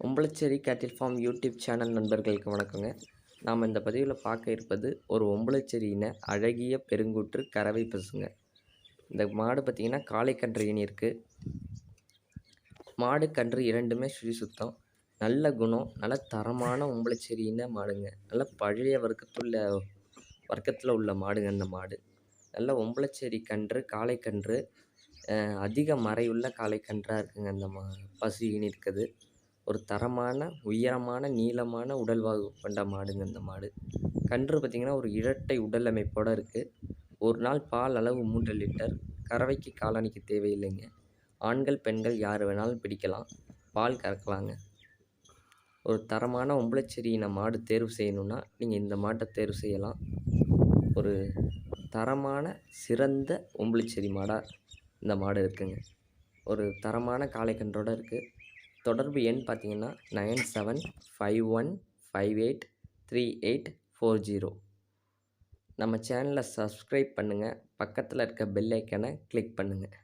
ஒம்பளச்சேரி கேட்டில் form YouTube channel நண்பர்களுக்கு வணக்கங்க. நாம் இந்த பதிவில் பார்க்க இருப்பது ஒரு ஒம்பளச்சேரியின அழகிய பெருங்கூற்று கறவை பசுங்க. இந்த மாடு பார்த்திங்கன்னா காளைக்கன்று இனி இருக்குது மாடு கன்று இரண்டுமே சுழி சுத்தம். நல்ல குணம் நல்ல தரமான ஒம்பளச்சேரியின மாடுங்க. நல்ல பழைய வர்க்கத்துள்ள வர்க்கத்தில் உள்ள மாடுங்க இந்த மாடு. நல்ல ஒம்பளச்சேரி கன்று காளைக்கன்று அதிக மறையுள்ள காளைக்கன்றாக இருக்குங்க இந்த மா பசு ஈனி இருக்குது. ஒரு தரமான உயரமான நீளமான உடல்வாகு கொண்ட மாடுங்க இந்த மாடு. கன்று பார்த்திங்கன்னா ஒரு இரட்டை உடல் அமைப்போடு இருக்குது ஒரு நாள் பால் அளவு மூன்று லிட்டர் கறவைக்கு காலணிக்கு தேவையில்லைங்க. ஆண்கள் பெண்கள் யார் வேணாலும் பிடிக்கலாம். பால் கறக்கலாங்க. ஒரு தரமான ஒம்பளச்சேரி இன மாடு தேர்வு செய்யணுன்னா நீங்கள் இந்த மாட்டை தேர்வு செய்யலாம். ஒரு தரமான சிறந்த ஒம்பளச்சேரி மாடாக இந்த மாடு இருக்குங்க. ஒரு தரமான காளைக்கன்றோடு இருக்குது தொடர்பு எண் பார்த்தீங்கன்னா nine seven five one five eight three eight four zero. நம்ம சேனலை சப்ஸ்கிரைப் பண்ணுங்கள் பக்கத்தில் இருக்க பெல் ஐக்கனை கிளிக் பண்ணுங்கள்